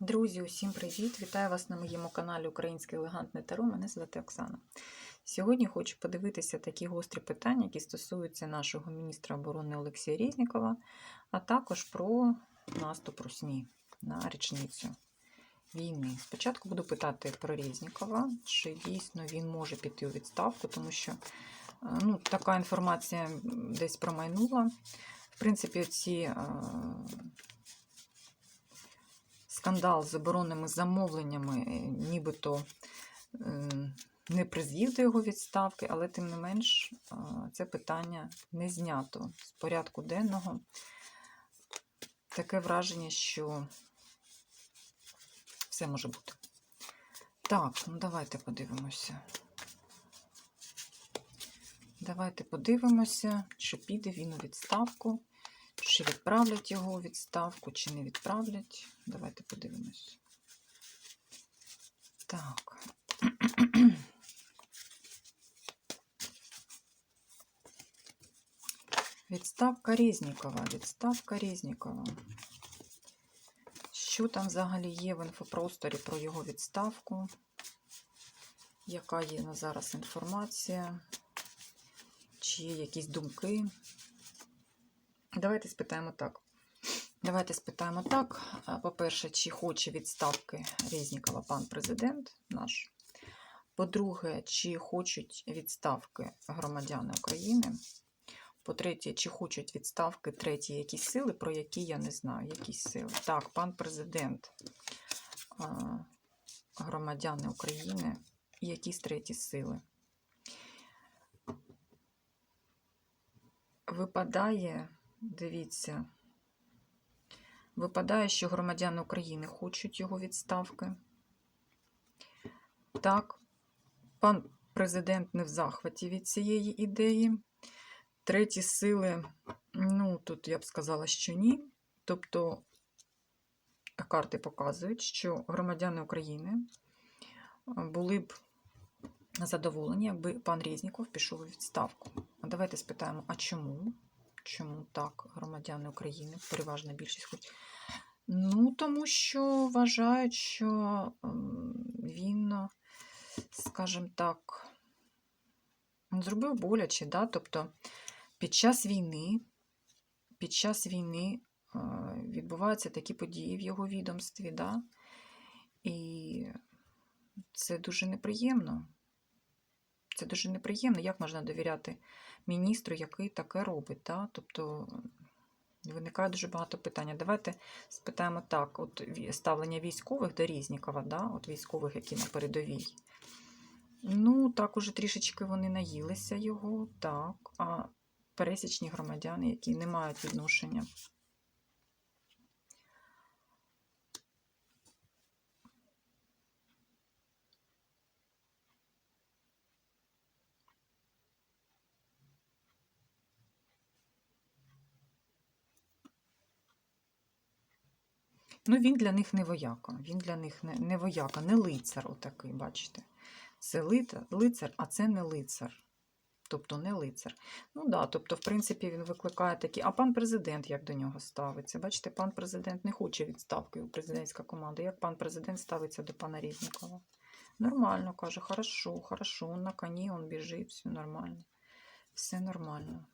Друзі, усім привіт! Вітаю вас на моєму каналі Українське елегантне таро. Мене звати Оксана. Сьогодні хочу подивитися такі гострі питання, які стосуються нашого міністра оборони Олексія Резнікова, а також про наступ Русні на річницю війни. Спочатку буду питати про Резнікова, чи дійсно він може піти у відставку, тому що е, ну, така інформація десь промайнула. В принципі, ці. е, скандал з оборонними замовленнями, е, нібито не призвів до його відставки, але тим не менш це питання не знято з порядку денного. Таке враження, що все може бути. Так, ну давайте подивимося. Давайте подивимося, чи піде він у відставку. Чи відправлять його у відставку, чи не відправлять. Давайте подивимось. Так. Відставка Резнікова. Відставка Резнікова. Що там взагалі є в інфопросторі про його відставку? Яка є на зараз інформація? Чи є якісь думки? Давайте спитаємо так. Давайте спитаємо так. По-перше, чи хоче відставки Резнікова пан президент наш. По-друге, чи хочуть відставки громадяни України. По-третє, чи хочуть відставки треті якісь сили, про які я не знаю, якісь сили. Так, пан президент, громадяни України якісь треті сили. Випадає. Дивіться, випадає, що громадяни України хочуть його відставки. Так, пан президент не в захваті від цієї ідеї. Треті сили, ну, тут я б сказала, що ні. Тобто, карти показують, що громадяни України були б задоволені, якби пан Резніков пішов у відставку. А Давайте спитаємо, а чому? Чому так громадяни України, переважна більшість хочуть? Ну, тому що вважають, що він, скажімо так, зробив боляче, да? тобто під час війни, під час війни відбуваються такі події в його відомстві, да? і це дуже неприємно. Це дуже неприємно, як можна довіряти міністру, який таке робить. Да? Тобто виникає дуже багато питань. Давайте спитаємо так: от ставлення військових до Різнікова, да? от військових, які на передовій. Ну, так уже трішечки вони наїлися його, так. А пересічні громадяни, які не мають відношення. Ну, він для них не вояка. Він для них не, не вояка, не лицар отакий, бачите? Це лицар, а це не лицар. Тобто не лицар. Ну да, тобто, в принципі, він викликає такі. А пан президент як до нього ставиться? Бачите, пан президент не хоче відставки у президентська команда. Як пан президент ставиться до пана Різнікова? Нормально, каже, хорошо, хорошо, на коні, он біжить, все нормально. Все нормально.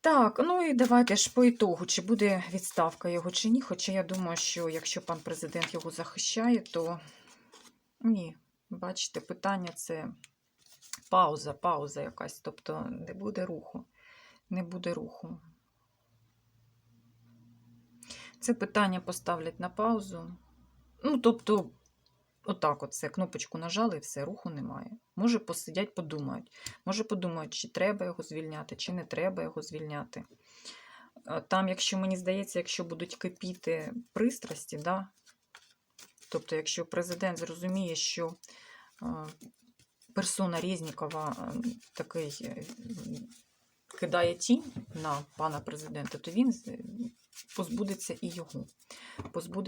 Так, ну і давайте ж по ітогу, чи буде відставка його, чи ні. Хоча я думаю, що якщо пан президент його захищає, то ні. Бачите, питання це пауза, пауза якась. Тобто не буде руху. Не буде руху. Це питання поставлять на паузу. Ну, тобто, Отак, от все, кнопочку нажали і все, руху немає. Може, посидять, подумають. Може, подумають, чи треба його звільняти, чи не треба його звільняти. Там, якщо мені здається, якщо будуть кипіти пристрасті, да? Тобто, якщо президент зрозуміє, що персона Резнікова такий е, кидає тінь на пана президента, то він позбудеться і його. Позбудеться